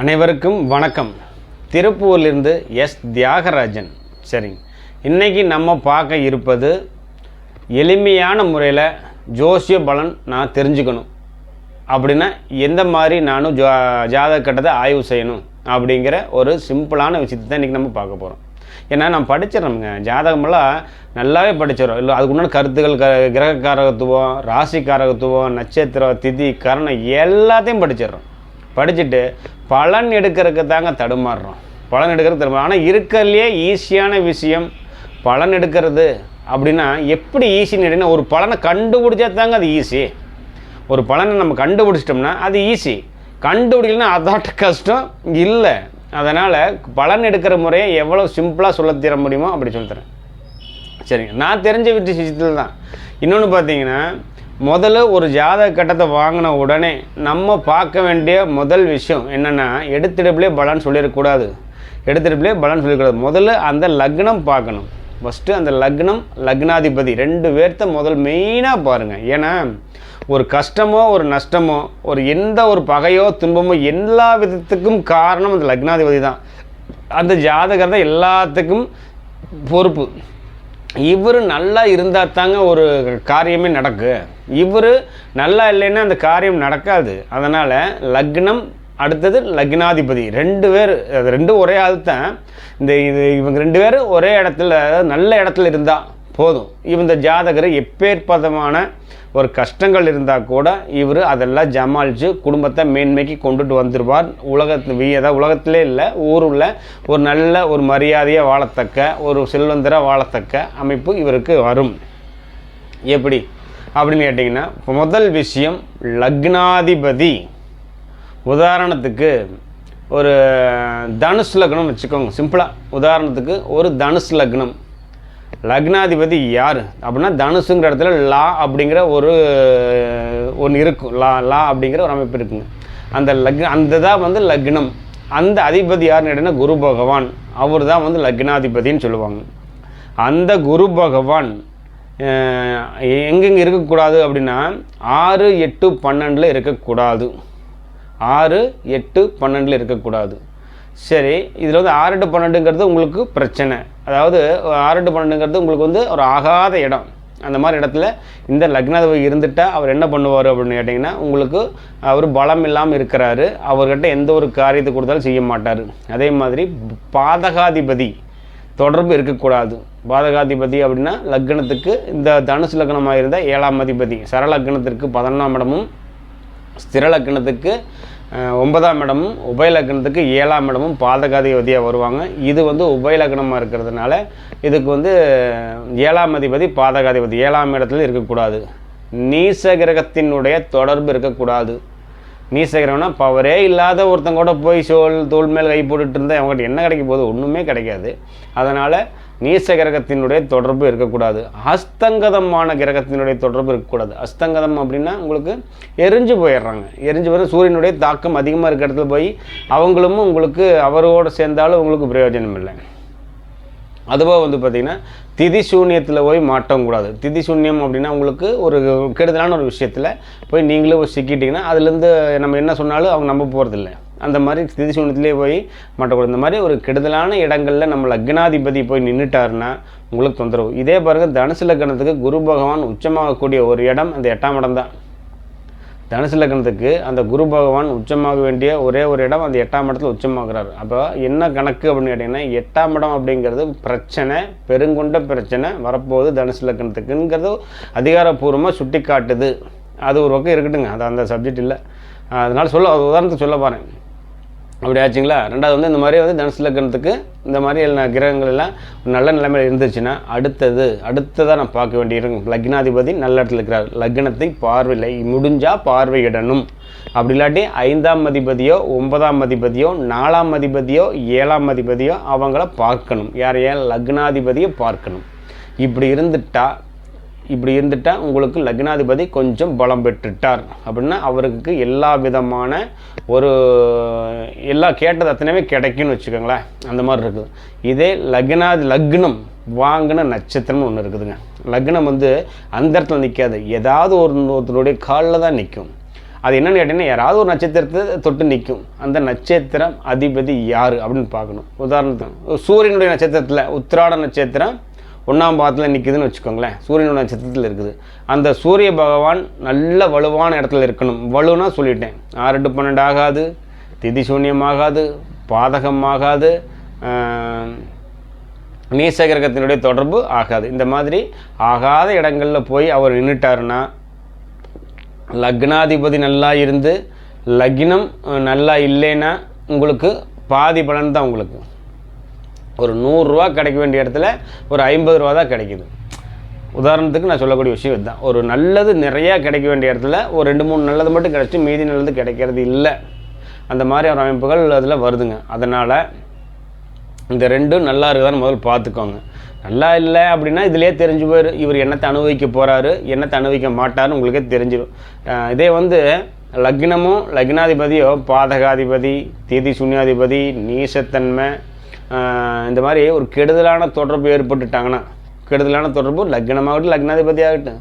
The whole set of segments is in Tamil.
அனைவருக்கும் வணக்கம். திருப்பூர்லேருந்து எஸ். தியாகராஜன். சரிங்க. இன்றைக்கி நம்ம பார்க்க இருப்பது எளிமையான முறையில் ஜோசிய பலன் நான் தெரிஞ்சுக்கணும். அப்படின்னா எந்த மாதிரி நானும் ஜா ஜாதக கட்டத்தை ஆய்வு செய்யணும் அப்படிங்கிற ஒரு சிம்பிளான விஷயத்தை தான் இன்றைக்கி நம்ம பார்க்க போகிறோம் ஏன்னா நான் படிச்சிடறோம்ங்க ஜாதகமெல்லாம் நல்லாவே படிச்சிடறோம். இல்லை அதுக்கு முன்னாடி கருத்துக்கள் க கிரக காரகத்துவம் ராசி காரகத்துவம் நட்சத்திரம் திதி கரணம் எல்லாத்தையும் படிச்சிடுறோம். படிச்சுட்டு பலன் எடுக்கிறதுக்கு தாங்க தடுமாறுறோம். பலன் எடுக்கிறது தடுமாறும் ஆனால் இருக்கிறதுலையே ஈஸியான விஷயம் பலன் எடுக்கிறது அப்படின்னா எப்படி ஈஸின்னு கேட்டிங்கன்னா ஒரு பலனை கண்டுபிடிச்சா தாங்க அது ஈஸி. ஒரு பலனை நம்ம கண்டுபிடிச்சிட்டோம்னா அது ஈஸி. கண்டுபிடிக்கலன்னா அதாட்ட கஷ்டம் இல்லை. அதனால் பலன் எடுக்கிற முறையை எவ்வளோ சிம்பிளாக சொல்ல தர முடியுமோ அப்படி சொல்லித்தரேன். சரிங்க. நான் தெரிஞ்ச விஷயத்தில் தான் இன்னொன்று பார்த்தீங்கன்னா முதல்ல ஒரு ஜாதக கட்டத்தை வாங்கின உடனே நம்ம பார்க்க வேண்டிய முதல் விஷயம் என்னென்னா எடுத்திடப்பிலே பலன் சொல்லிடக்கூடாது. எடுத்திடப்பிலே பலன் சொல்லிடக்கூடாது. முதல்ல அந்த லக்னம் பார்க்கணும். ஃபஸ்ட்டு அந்த லக்னம் லக்னாதிபதி ரெண்டு பேர்த்த முதல் மெயினாக பாருங்கள் ஏன்னா ஒரு கஷ்டமோ ஒரு நஷ்டமோ ஒரு எந்த ஒரு பகையோ துன்பமோ எல்லா விதத்துக்கும் காரணம் அந்த லக்னாதிபதி தான். அந்த ஜாதகர் தான் எல்லாத்துக்கும் பொறுப்பு. இவர் நல்லா இருந்தால் தாங்க ஒரு காரியமே நடக்கு. இவர் நல்லா இல்லைன்னா அந்த காரியம் நடக்காது. அதனால் லக்னம் அடுத்தது லக்னாதிபதி. ரெண்டு பேர் அது ரெண்டும் ஒரே ஆள் தான் இந்த இது இவங்க ரெண்டு பேரும் ஒரே இடத்துல அதாவது நல்ல இடத்துல இருந்தால் போதும். இந்த ஜாதகர் எப்பேற்பதமான ஒரு கஷ்டங்கள் இருந்தால் கூட இவர் அதெல்லாம் ஜமாளித்து குடும்பத்தை மேன்மைக்கு கொண்டுட்டு வந்துடுவார் உலகத்து வி அதாவது உலகத்திலே இல்லை ஊருள்ள ஒரு நல்ல ஒரு மரியாதையாக வாழத்தக்க ஒரு செல்வந்தராக வாழத்தக்க அமைப்பு இவருக்கு வரும். எப்படி? அப்படின்னு கேட்டிங்கன்னா முதல் விஷயம் லக்னாதிபதி. உதாரணத்துக்கு ஒரு தனுஷ் லக்னம் வச்சுக்கோங்க சிம்பிளாக உதாரணத்துக்கு ஒரு தனுஷ் லக்னம். லக்னாதிபதி யார்? அப்படின்னா தனுசுங்கிற இடத்துல லா அப்படிங்கிற ஒரு ஒன்று இருக்கும். லா லா அப்படிங்கிற ஒரு அமைப்பு இருக்குங்க. அந்த லக்ன அந்த தான் வந்து லக்னம். அந்த அதிபதி யாருன்னு கேட்டிங்கன்னா குரு பகவான். அவர் தான் வந்து லக்னாதிபதின்னு சொல்லுவாங்க. அந்த குரு பகவான் எங்கெங்கே இருக்கக்கூடாது அப்படின்னா ஆறு எட்டு பன்னெண்டில் இருக்கக்கூடாது. ஆறு எட்டு பன்னெண்டில் இருக்கக்கூடாது. சரி இதில் வந்து ஆறு டு பன்னெண்டுங்கிறது உங்களுக்கு பிரச்சனை. அதாவது ஆறு டு பன்னெண்டுங்கிறது உங்களுக்கு வந்து ஒரு ஆகாத இடம். அந்த மாதிரி இடத்துல இந்த லக்னாதிபதி இருந்துட்டால் அவர் என்ன பண்ணுவார் அப்படின்னு கேட்டிங்கன்னா உங்களுக்கு அவர் பலம் இல்லாமல் இருக்கிறாரு. அவர்கிட்ட எந்த ஒரு காரியத்தை கொடுத்தாலும் செய்ய மாட்டார். அதே மாதிரி பாதகாதிபதி தொடர்பு இருக்கக்கூடாது. பாதகாதிபதி அப்படின்னா லக்னத்துக்கு இந்த தனுசு லக்னமாக இருந்தால் ஏழாம் அதிபதி. சரலக்னத்திற்கு பதினொன்றாம் இடமும் ஸ்திர லக்னத்துக்கு ஒன்பதாம் இடமும் உபயலக்கணத்துக்கு ஏழாம் இடமும் பாதகாதிபதியாக வருவாங்க. இது வந்து உபயலக்கணமாக இருக்கிறதுனால இதுக்கு வந்து ஏழாம் அதிபதி பாதகாதிபதி. ஏழாம் இடத்துல இருக்கக்கூடாது. நீச கிரகத்தினுடைய தொடர்பு இருக்கக்கூடாது. நீசகிரகம்னா பவரே இல்லாத ஒருத்தங்கூட போய் சோல் தோல் மேல் கை போட்டுட்டு இருந்தால் அவங்ககிட்ட என்ன கிடைக்க போகுது? ஒன்றுமே கிடைக்காது. அதனால் நீச கிரகத்தினுடைய தொடர்பு இருக்கக்கூடாது. அஸ்தங்கதமான கிரகத்தினுடைய தொடர்பு இருக்கக்கூடாது. அஸ்தங்கதம் அப்படின்னா உங்களுக்கு எரிஞ்சு போயிடுறாங்க. எரிஞ்சு போய் சூரியனுடைய தாக்கம் அதிகமாக இருக்கிற இடத்துல போய் அவங்களும் உங்களுக்கு அவரோடு சேர்ந்தாலும் உங்களுக்கு பிரயோஜனம் இல்லை. அதுபோக வந்து பார்த்திங்கன்னா திதி சூன்யத்தில் போய் மாட்டவும் கூடாது. திதி சூன்யம் அப்படின்னா உங்களுக்கு ஒரு கெடுதலான ஒரு விஷயத்தில் போய் நீங்களே போய் சிக்கிட்டிங்கன்னா அதுலேருந்து நம்ம என்ன சொன்னாலும் அவங்க நம்ப போகிறதில்ல அந்த மாதிரி திதிசூனத்திலே போய் மாட்டக்கூடாது இந்த மாதிரி ஒரு கெடுதலான இடங்களில் நம்ம லக்னாதிபதி போய் நின்றுட்டாருன்னா உங்களுக்கு தொந்தரவு. இதே பாருங்கள் தனுசு லக்னத்துக்கு குரு பகவான் உச்சமாகக்கூடிய ஒரு இடம் அந்த எட்டாம் இடம் தான். தனுசு லக்னத்துக்கு அந்த குரு பகவான் உச்சமாக வேண்டிய ஒரே ஒரு இடம் அந்த எட்டாம் இடத்துல உச்சமாகிறார். அப்போ என்ன கணக்கு அப்படின்னு கேட்டிங்கன்னா எட்டாம் இடம் அப்படிங்கிறது பிரச்சனை பெருங்கொண்ட பிரச்சனை வரப்போகுது தனுசு லக்னத்துக்குங்கிறது அதிகாரப்பூர்வமாக சுட்டி காட்டுது அது ஒரு பக்கம் இருக்கட்டுங்க அது அந்த சப்ஜெக்ட் இல்லை. அதனால் சொல்ல உதாரணத்துக்கு சொல்ல பாருங்க அப்படி ஆச்சுங்களா? ரெண்டாவது வந்து இந்த மாதிரி வந்து தனுசு லக்னத்துக்கு இந்த மாதிரி எல்லா கிரகங்கள் எல்லாம் நல்ல நிலைமையில் இருந்துச்சுன்னா அடுத்தது அடுத்ததாக நான் பார்க்க வேண்டியிருக்கும் லக்னாதிபதி நல்ல இடத்துல இருக்கிறார். லக்னத்தை பார்வையில்லை. முடிஞ்சால் பார்வையிடணும். அப்படி இல்லாட்டி ஐந்தாம் அதிபதியோ ஒன்பதாம் அதிபதியோ நாலாம் அதிபதியோ ஏழாம் அதிபதியோ அவங்கள பார்க்கணும். யார் ஏன்? லக்னாதிபதியை பார்க்கணும். இப்படி இருந்துட்டால் இப்படி இருந்துட்டால் உங்களுக்கு லக்னாதிபதி கொஞ்சம் பலம் பெற்றுட்டார். அப்படின்னா அவருக்கு எல்லா விதமான ஒரு எல்லா கேட்டது அத்தனையுமே கிடைக்கும்னு வச்சுக்கோங்களேன். அந்த மாதிரி இருக்குது. இதே லக்னாதி லக்னம் வாங்கின நட்சத்திரம்னு ஒன்று இருக்குதுங்க. லக்னம் வந்து அந்த இடத்துல நிற்காது ஏதாவது ஒரு ஒருத்தருடைய காலில் தான் நிற்கும் அது என்னென்னு கேட்டிங்கன்னா யாராவது ஒரு நட்சத்திரத்தை தொட்டு நிற்கும் அந்த நட்சத்திரம் அதிபதி யார் அப்படின்னு பார்க்கணும். உதாரணத்துக்கு சூரியனுடைய நட்சத்திரத்தில் உத்திராட நட்சத்திரம் ஒன்றாம் பாதத்தில் நிற்குதுன்னு வச்சுக்கோங்களேன். சூரியனோட நட்சத்திரத்தில் இருக்குது. அந்த சூரிய பகவான் நல்ல வலுவான இடத்துல இருக்கணும். வலுன்னா சொல்லிட்டேன். ஆறு டு பன்னெண்டு ஆகாது திதி சூன்யமாகாது பாதகமாகாது நீசகிரகத்தினுடைய தொடர்பு ஆகாது. இந்த மாதிரி ஆகாத இடங்களில் போய் அவர் நின்றுட்டாருன்னா லக்னாதிபதி நல்லா இருந்து லக்னம் நல்லா இல்லைன்னா உங்களுக்கு பாதி பலன் தான் உங்களுக்கு. ஒரு நூறுரூவா கிடைக்க வேண்டிய இடத்துல ஒரு ஐம்பது ரூபா தான் கிடைக்குது. உதாரணத்துக்கு நான் சொல்லக்கூடிய விஷயம் இதுதான். ஒரு நல்லது நிறையா கிடைக்க வேண்டிய இடத்துல ஒரு ரெண்டு மூணு நல்லது மட்டும் கிடச்சி மீதி நல்லது கிடைக்கிறது இல்லை. அந்த மாதிரி ஒரு அமைப்புகள் அதில் வருதுங்க. அதனால் இந்த ரெண்டும் நல்லா இருக்குதான்னு முதல்ல பார்த்துக்கோங்க. நல்லா இல்லை அப்படின்னா இதிலே தெரிஞ்சு போயிரு. இவர் என்னத்தை அனுபவிக்க போகிறாரு என்னத்தை அனுபவிக்க மாட்டாருன்னு உங்களுக்கே தெரிஞ்சிடும் இதே வந்து லக்னமும் லக்னாதிபதியோ பாதகாதிபதி தீதி சூன்யாதிபதி நீசத்தன்மை இந்த மாதிரி ஒரு கெடுதலான தொடர்பு ஏற்பட்டுட்டாங்கன்னா கெடுதலான தொடர்பு லக்னமாகட்டும் லக்னாதிபதி ஆகட்டும்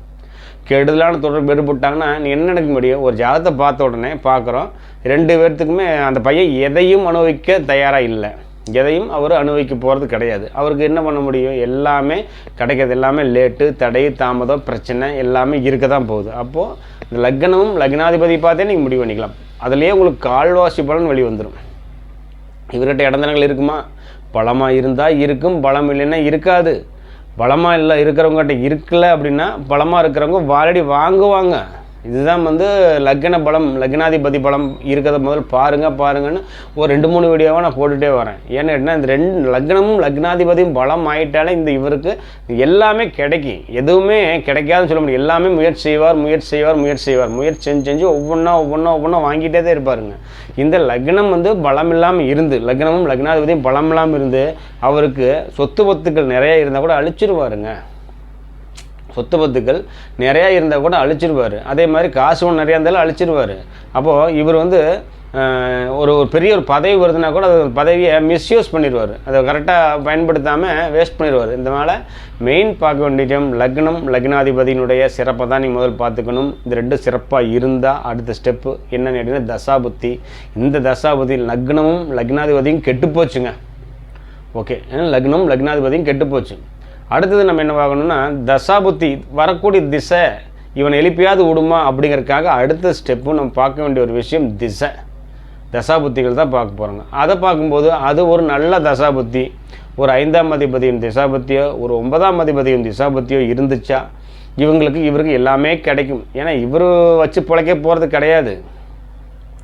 கெடுதலான தொடர்பு ஏற்பட்டாங்கன்னா நீ என்ன நடக்க முடியும்? ஒரு ஜாதகத்தை பார்த்த உடனே பார்க்குறோம் ரெண்டு பேர்த்துக்குமே அந்த பையன் எதையும் அனுபவிக்க தயாராக இல்லை. எதையும் அவர் அனுபவிக்க போகிறது கிடையாது. அவருக்கு என்ன பண்ண முடியும்? எல்லாமே கிடைக்கிறது எல்லாமே லேட்டு தடை தாமதம் பிரச்சனை எல்லாமே இருக்க தான் போகுது. அப்போது இந்த லக்னமும் லக்னாதிபதி பார்த்தே நீங்கள் முடிவு பண்ணிக்கலாம். அதுலேயே உங்களுக்கு கால்வாசி பலன் வெளி வந்துடும் இவர்கிட்ட இடந்தனங்கள் இருக்குமா? பலமாக இருந்தால் இருக்கும் பலம் இல்லைன்னா இருக்காது. பலமாக இல்லை இருக்கிறவங்ககிட்ட இருக்கல அப்படின்னா பலமாக இருக்கிறவங்க வாரடி வாங்குவாங்க. இதுதான் வந்து லக்ன பலம் லக்னாதிபதி பலம் இருக்கிறத முதல் பாருங்கள் பாருங்கன்னு ஒரு ரெண்டு மூணு வீடியோவாக நான் போட்டுகிட்டே வரேன். ஏன்னு கேட்டிங்கன்னா இந்த ரெண்டு லக்னமும் லக்னாதிபதியும் பலம் ஆயிட்டாலே இந்த இவருக்கு எல்லாமே கிடைக்கும். எதுவுமே கிடைக்காதுன்னு சொல்ல முடியும் எல்லாமே முயற்சி செய்வார் முயற்சி செய்வார் முயற்சி செய்வார். முயற்சி செஞ்சு செஞ்சு ஒவ்வொன்றா ஒவ்வொன்றா ஒவ்வொன்றா வாங்கிட்டே தான் இருப்பாருங்க. இந்த லக்னம் வந்து பலம் இல்லாமல் இருந்து லக்னமும் லக்னாதிபதியும் பலம் இல்லாமல் இருந்து அவருக்கு சொத்து பத்துக்கள் நிறைய இருந்தால் கூட அழிச்சிருவாருங்க. சொத்து பத்துக்கள் நிறையா இருந்தால் கூட அழிச்சிருவார். அதே மாதிரி காசு ஒன்று நிறையா இருந்தாலும் அழிச்சிருவார். அப்போது இவர் வந்து ஒரு ஒரு பெரிய ஒரு பதவி வருதுன்னா கூட அது பதவியை மிஸ்யூஸ் பண்ணிடுவார் அதை கரெக்டாக பயன்படுத்தாமல் வேஸ்ட் பண்ணிடுவார் இதனால் மெயின் பார்க்க வேண்டியம் லக்னம் லக்னாதிபதியினுடைய சிறப்பை தான் நீங்கள் முதல் பார்த்துக்கணும். இந்த ரெண்டு சிறப்பாக இருந்தால் அடுத்த ஸ்டெப்பு என்னென்னு கேட்டிங்கன்னா தசாபுத்தி. இந்த தசாபுத்தி லக்னமும் லக்னாதிபதியும் கெட்டு போச்சுங்க. ஓகே. ஏன்னா லக்னம் லக்னாதிபதியும் கெட்டு போச்சு. அடுத்தது நம்ம என்ன ஆகணும்னா தசாபுத்தி வரக்கூடிய திசை இவனை எழுப்பியாவது விடுமா அப்படிங்கிறதுக்காக அடுத்த ஸ்டெப்பு நம்ம பார்க்க வேண்டிய ஒரு விஷயம் திசை. தசாபுத்திகள் தான் பார்க்க போகிறாங்க அதை பார்க்கும்போது அது ஒரு நல்ல தசாபுத்தி. ஒரு ஐந்தாம் அதிபதியின் திசாபத்தியோ ஒரு ஒன்பதாம் அதிபதியின் திசாபத்தியோ இருந்துச்சா இவங்களுக்கு இவருக்கு எல்லாமே கிடைக்கும். ஏன்னா இவர் வச்சு பிழைக்க போகிறது கிடையாது.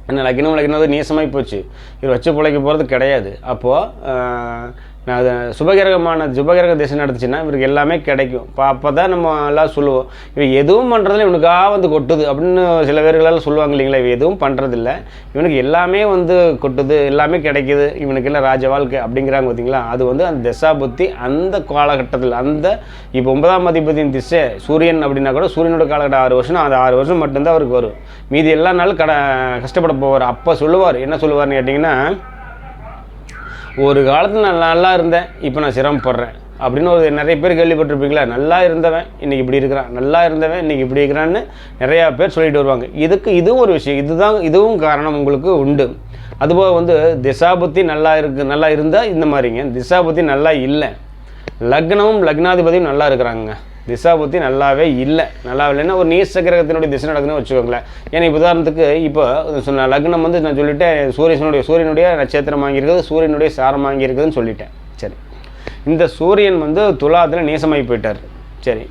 என்ன லக்கினம் லக்கினது நீசமாகி போச்சு. இவர் வச்சு பிழைக்க போகிறது கிடையாது. அப்போது அது சுபகிரகமான சுபகிரக திசை நடந்துச்சுன்னா இவருக்கு எல்லாமே கிடைக்கும். இப்போ அப்போ தான் நம்ம எல்லாம் சொல்லுவோம் இவன் எதுவும் பண்ணுறதில்ல இவனுக்காக வந்து கொட்டுது அப்படின்னு சில பேர்களெல்லாம் சொல்லுவாங்க இல்லைங்களா இவன் எதுவும் பண்ணுறதில்ல இவனுக்கு எல்லாமே வந்து கொட்டுது எல்லாமே கிடைக்குது இவனுக்கு எல்லாம் ராஜ வாழ்க்கை அப்படிங்கிறாங்க பார்த்தீங்களா அது வந்து அந்த திசா புத்தி அந்த காலகட்டத்தில் அந்த இப்போ ஒன்பதாம் அதிபதியின் திசை சூரியன் அப்படின்னா கூட சூரியனோட காலகட்டம் ஆறு வருஷம் அது ஆறு வருஷம் மட்டும்தான் அவருக்கு வரும். மீதி எல்லா நாளும் கட கஷ்டப்பட போவார். அப்போ சொல்லுவார் என்ன சொல்லுவார்னு கேட்டிங்கன்னா ஒரு காலத்தில் நான் நல்லா இருந்தேன் இப்போ நான் சிரமப்படுறேன். அப்படின்னு ஒரு நிறைய பேர் கேள்விப்பட்டிருப்பீங்களா? நல்லா இருந்தவன் இன்றைக்கி இப்படி இருக்கிறான். நல்லா இருந்தவன் இன்னைக்கு இப்படி இருக்கிறான்னு நிறையா பேர் சொல்லிட்டு வருவாங்க. இதுக்கு இதுவும் ஒரு விஷயம். இதுதான் இதுவும் காரணம் உங்களுக்கு உண்டு. அதுபோக வந்து திசாபுத்தி நல்லா இருக்கு நல்லா இருந்தால் இந்த மாதிரிங்க. திசாபுத்தி நல்லா இல்லை. லக்னமும் லக்னாதிபதியும் நல்லா இருக்கிறாங்க திசாபுத்தி நல்லாவே இல்லை. நல்லா இல்லைன்னா ஒரு நீச கிரகத்தினுடைய திசை நடக்குதுன்னு வச்சுக்கோங்களேன். ஏன்னா இப்போ உதாரணத்துக்கு இப்போ சொன்ன லக்னம் வந்து நான் சொல்லிட்டேன் சூரியனுடைய சூரியனுடைய நட்சத்திரம் வாங்கியிருக்குது சூரியனுடைய சாரம் வாங்கியிருக்குதுன்னு சொல்லிட்டேன். சரி. இந்த சூரியன் வந்து துலாத்தில் நீசமாகி போயிட்டார். சரி.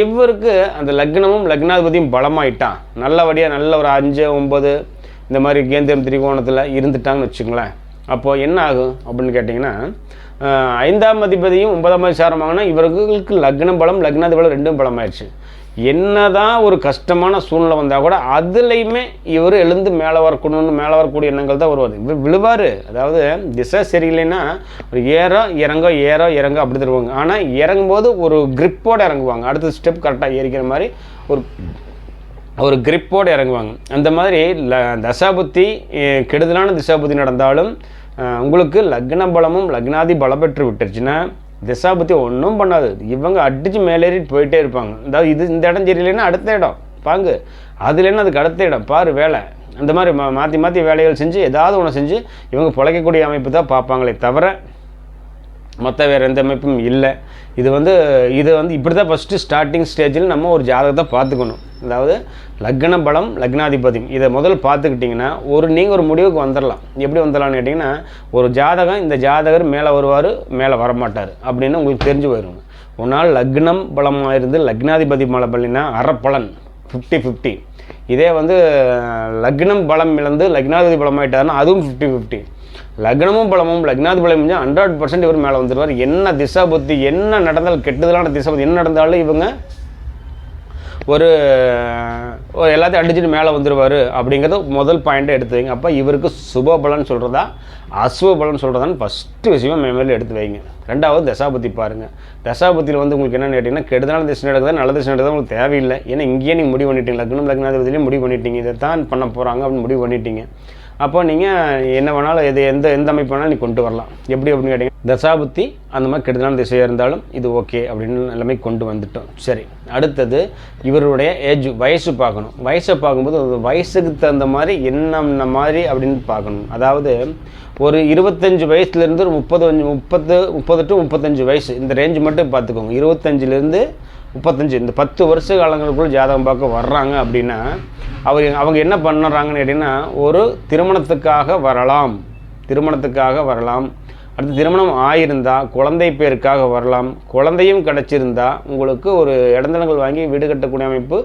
இவருக்கு அந்த லக்னமும் லக்னாதிபதியும் பலமாயிட்டான். நல்லபடியாக நல்ல ஒரு அஞ்சு ஒம்பது இந்த மாதிரி கேந்திரம் திரிகோணத்தில் இருந்துட்டாங்கன்னு வச்சுங்களேன் அப்போது என்ன ஆகும் அப்படின்னு கேட்டிங்கன்னா ஐந்தாம் அதிபதியும் ஒன்பதாம் அதிபதி வாங்கினா இவர்களுக்கு லக்னம் பலம் லக்னாதி பலம் ரெண்டும் பலமாயிடுச்சு. என்னதான் ஒரு கஷ்டமான சூழ்நிலை வந்தால் கூட அதுலேயுமே இவர் எழுந்து மேலே வரக்கூடணும்னு மேலே வரக்கூடிய எண்ணங்கள் தான் வருவார். இவர் விழுவார். அதாவது திசை சரியில்லைன்னா ஒரு ஏறோ இறங்கோ ஏறோ இறங்கோ அப்படி தருவாங்க. ஆனால் இறங்கும்போது ஒரு கிரிப்போடு இறங்குவாங்க. அடுத்த ஸ்டெப் கரெக்டாக ஏறிக்கிற மாதிரி ஒரு ஒரு கிரிப்போடு இறங்குவாங்க. அந்த மாதிரி ல தசாபுத்தி கெடுதலான திசாபுத்தி நடந்தாலும் உங்களுக்கு லக்ன பலமும் லக்னாதி பலம் பெற்று விட்டுருச்சுன்னா பற்றி ஒன்றும் பண்ணாது. இவங்க அடித்து மேலேறிட்டு போயிட்டே இருப்பாங்க. அதாவது இது இந்த இடம் சரியில்லைன்னா அடுத்த இடம். பாங்கு. அதுலேன்னா அதுக்கு அடுத்த இடம். பாரு வேலை. அந்த மாதிரி மா மாற்றி மாற்றி வேலைகள் செஞ்சு ஏதாவது ஒன்று செஞ்சு இவங்க பிழைக்கக்கூடிய அமைப்பு தான் பார்ப்பாங்களே தவிர மற்ற வேறு எந்த அமைப்பும் இல்லை. இது வந்து இது வந்து இப்படி தான் ஃபஸ்ட்டு ஸ்டார்டிங் ஸ்டேஜில் நம்ம ஒரு ஜாதகத்தை பார்த்துக்கணும். அதாவது லக்ன பலம் லக்னாதிபதி இதை முதல் பார்த்துக்கிட்டிங்கன்னா ஒரு நீங்கள் ஒரு முடிவுக்கு வந்துடலாம் எப்படி வந்துடலாம்னு கேட்டிங்கன்னா ஒரு ஜாதகம் இந்த ஜாதகர் மேலே வருவார் மேலே வரமாட்டார் அப்படின்னு உங்களுக்கு தெரிஞ்சு போயிடும் ஒரு நாள் லக்னம் பலமாக இருந்து லக்னாதிபதி மலை பலினா அறப்பலன் ஃபிஃப்டி ஃபிஃப்டி இதே வந்து லக்னம் பலம் இழந்து லக்னாதிபதி பலமாயிட்டாருன்னா அதுவும் ஃபிஃப்டி ஃபிஃப்டி லக்னமும் பலமும் லக்னாதி பலம் ஹண்ட்ரட் பர்சன்ட் இவர் மேலே வந்துடுவார் என்ன திசா புத்தி என்ன நடந்தாலும் கெட்டதலான திசா புத்தி என்ன நடந்தாலும் இவங்க ஒரு ஒரு எல்லாத்தையும் அடிச்சுட்டு மேலே வந்துடுவார் அப்படிங்கிறத முதல் பாயிண்ட்டை எடுத்து வைங்க அப்போ இவருக்கு சுப பலன் சொல்கிறதா அசுவ பலன் சொல்கிறதான்னு ஃபஸ்ட்டு விஷயமா மெமரியில் எடுத்து வைங்க. ரெண்டாவது தசாபதி பாருங்கள் தசாபதியில் வந்து உங்களுக்கு என்னென்னு கேட்டிங்கன்னா கெடுதலான திசை நடக்குதா நல்ல திசை நடக்குதா உங்களுக்கு தேவையில்லை. ஏன்னா இங்கேயே நீங்கள் முடிவு பண்ணிட்டீங்க. லக்னம் லக்னாதிபதியிலையும் முடிவு பண்ணிட்டீங்க. இதை தான் பண்ண போகிறாங்க அப்படின்னு முடிவு பண்ணிட்டீங்க. அப்போ நீங்கள் என்ன வேணாலும் எது எந்த எந்த அமைப்பு வேணாலும் நீ கொண்டு வரலாம். எப்படி அப்படின்னு கேட்டிங்கன்னா தசாபுத்தி அந்த மாதிரி கெடுதலான திசையாக இருந்தாலும் இது ஓகே அப்படின்னு எல்லாமே கொண்டு வந்துட்டோம். சரி அடுத்தது இவருடைய ஏஜ் வயசு பார்க்கணும். வயசை பார்க்கும்போது அது வயசுக்கு தகுந்த மாதிரி என்னென்ன மாதிரி அப்படின்னு பார்க்கணும். அதாவது ஒரு இருபத்தஞ்சு வயசுலேருந்து ஒரு முப்பது முப்பது முப்பது டு முப்பத்தஞ்சு வயசு இந்த ரேஞ்சு மட்டும் பார்த்துக்கோங்க. இருபத்தஞ்சிலேருந்து முப்பத்தஞ்சு இந்த பத்து வருஷ காலங்களுக்குள்ள ஜாதகம் பார்க்க வர்றாங்க அப்படின்னா அவர் அவங்க என்ன பண்ணுறாங்கன்னு கேட்டிங்கன்னா ஒரு திருமணத்துக்காக வரலாம். திருமணத்துக்காக வரலாம். அடுத்து திருமணம் ஆயிருந்தால் குழந்தை பேருக்காக வரலாம் குழந்தையும் கிடச்சிருந்தா உங்களுக்கு ஒரு இடந்தளங்கள் வாங்கி வீடு கட்டக்கூடிய அமைப்பு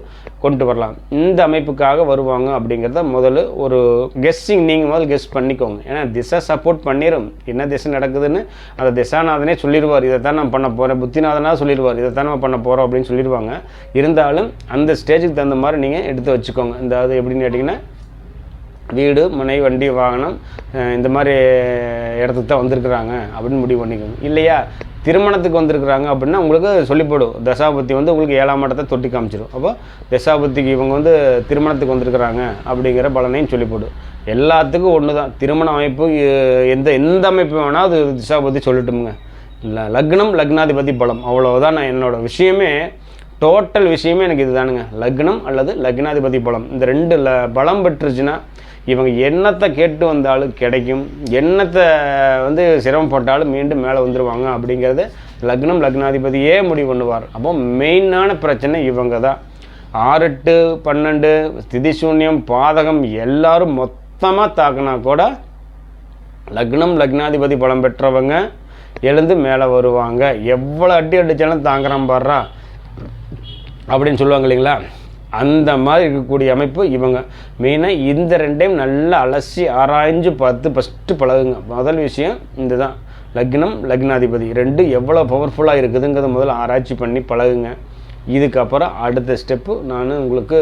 கொண்டு வரலாம். இந்த அமைப்புக்காக வருவாங்க அப்படிங்கிறத முதல்ல ஒரு கெஸ்ஸிங் நீங்கள் முதல் கெஸ் பண்ணிக்கோங்க. ஏன்னா திசை சப்போர்ட் பண்ணிடும் என்ன திசை நடக்குதுன்னு அந்த திசாநாதனே சொல்லிடுவார் இதை தான் நான் பண்ண போகிறேன் புத்திநாதனாக சொல்லிடுவார் இதை தான் நம்ம பண்ண போகிறோம் அப்படின்னு சொல்லிடுவாங்க இருந்தாலும் அந்த ஸ்டேஜுக்கு தகுந்த மாதிரி நீங்கள் எடுத்து வச்சுக்கோங்க. இந்த அது எப்படின்னு கேட்டிங்கன்னா வீடு முனை வண்டி வாகனம் இந்த மாதிரி இடத்துக்கு தான் வந்திருக்கிறாங்க அப்படின்னு முடிவு பண்ணிக்கோங்க. இல்லையா? திருமணத்துக்கு வந்திருக்கிறாங்க அப்படின்னா உங்களுக்கு சொல்லிப்படும் தசாபத்தி வந்து உங்களுக்கு ஏழாம் இடத்தை தொட்டி காமிச்சிடும் அப்போ தசாபத்திக்கு இவங்க வந்து திருமணத்துக்கு வந்திருக்கிறாங்க அப்படிங்கிற பலனையும் சொல்லிப்படும் எல்லாத்துக்கும் ஒன்று தான். திருமண அமைப்பு எந்த எந்த அமைப்பு வேணால் அது திசாபத்தி சொல்லட்டுமுங்க. இல்லை லக்னம் லக்னாதிபதி பலம். அவ்வளோதான் நான் என்னோட விஷயமே. டோட்டல் விஷயமே எனக்கு இதுதானுங்க. லக்னம் அல்லது லக்னாதிபதி பலம். இந்த ரெண்டு ல பலம் பெற்றுச்சுன்னா இவங்க என்னத்தை கேட்டு வந்தாலும் கிடைக்கும். என்னத்தை வந்து சிரமப்பட்டாலும் மீண்டும் மேலே வந்துடுவாங்க அப்படிங்கிறத லக்னம் லக்னாதிபதியே முடிவு பண்ணுவார். அப்போ மெயினான பிரச்சனை இவங்க தான். ஆறெட்டு பன்னெண்டு ஸ்திதி சூன்யம் பாதகம் எல்லாரும் மொத்தமாக தாக்குனா கூட லக்னம் லக்னாதிபதி பலம் பெற்றவங்க எழுந்து மேலே வருவாங்க. எவ்வளோ அடி அடித்தாலும் தாங்குறான் பாடுறா அப்படின்னு சொல்லுவாங்க இல்லைங்களா? அந்த மாதிரி இருக்கக்கூடிய அமைப்பு இவங்க. மெயினாக இந்த ரெண்டையும் நல்லா அலசி ஆராய்ஞ்சு பார்த்து ஃபஸ்ட்டு பழகுங்க. முதல் விஷயம் இந்த தான் லக்னம் லக்னாதிபதி. ரெண்டு எவ்வளோ பவர்ஃபுல்லாக இருக்குதுங்கிறத முதல்ல ஆராய்ச்சி பண்ணி பழகுங்க. இதுக்கப்புறம் அடுத்த ஸ்டெப்பு நான் உங்களுக்கு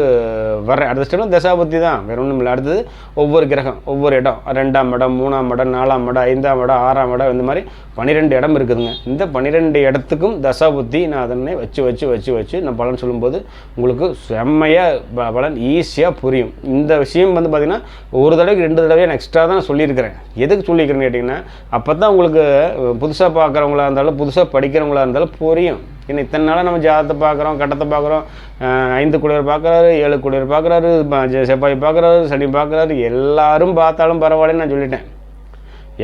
வரேன் அடுத்த ஸ்டெப்பு தசாபத்தி தான். வேறு ஒன்றும் இல்லை. அடுத்தது ஒவ்வொரு கிரகம் ஒவ்வொரு இடம். ரெண்டாம் இடம் மூணாம் இடம் நாலாம் இடம் ஐந்தாம் இடம் ஆறாம் இடம் இந்த மாதிரி பன்னிரெண்டு இடம் இருக்குதுங்க. இந்த பன்னிரெண்டு இடத்துக்கும் தசாபுத்தி நான் அதனை வச்சு வச்சு வச்சு வச்சு நான் பலன் சொல்லும்போது உங்களுக்கு செம்மையாக ப- பலன் ஈஸியாக புரியும். இந்த விஷயம் வந்து பார்த்திங்கன்னா ஒரு தடவைக்கு ரெண்டு தடவையாக நான் எக்ஸ்ட்ரா தான் நான் சொல்லியிருக்கிறேன். எதுக்கு சொல்லியிருக்கிறேன்னு கேட்டிங்கன்னா அப்போ தான் உங்களுக்கு புதுசாக பார்க்குறவங்களா இருந்தாலும் புதுசாக படிக்கிறவங்களா இருந்தாலும் புரியும். ஏன்னா இத்தனை நாளாக நம்ம ஜாதத்தை பார்க்குறோம் கட்டத்தை பார்க்குறோம். ஐந்து குளிர் பார்க்குறாரு ஏழு குளிர் பார்க்குறாரு செவ்வாய் பார்க்குறாரு சனி பார்க்குறாரு எல்லாரும் பார்த்தாலும் பரவாயில்லன்னு நான் சொல்லிட்டேன்.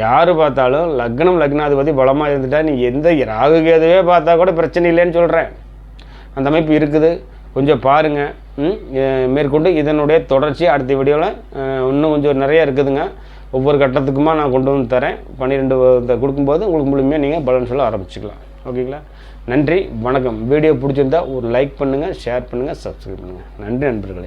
யார் பார்த்தாலும் லக்னம் லக்னாதிபதி பலமாக இருந்துட்டா நீ எந்த ராகு கேதுவே பார்த்தா கூட பிரச்சனை இல்லைன்னு சொல்கிறேன் அந்த அமைப்பு இருக்குது. கொஞ்சம் பாருங்கள் மேற்கொண்டு இதனுடைய தொடர்ச்சி அடுத்த வீடியோவில் இன்னும் கொஞ்சம் நிறைய இருக்குதுங்க. ஒவ்வொரு கட்டத்துக்குமா நான் கொண்டு வந்து தரேன். பன்னிரெண்டு கொடுக்கும்போது உங்களுக்கு முழுமையாக நீங்கள் பலன் சொல்ல ஆரம்பிச்சுக்கலாம். ஓகேங்களா? நன்றி வணக்கம். வீடியோ பிடிச்சிருந்தா ஒரு லைக் பண்ணுங்கள் ஷேர் பண்ணுங்கள் சப்ஸ்கிரைப் பண்ணுங்கள் நன்றி நண்பர்களே.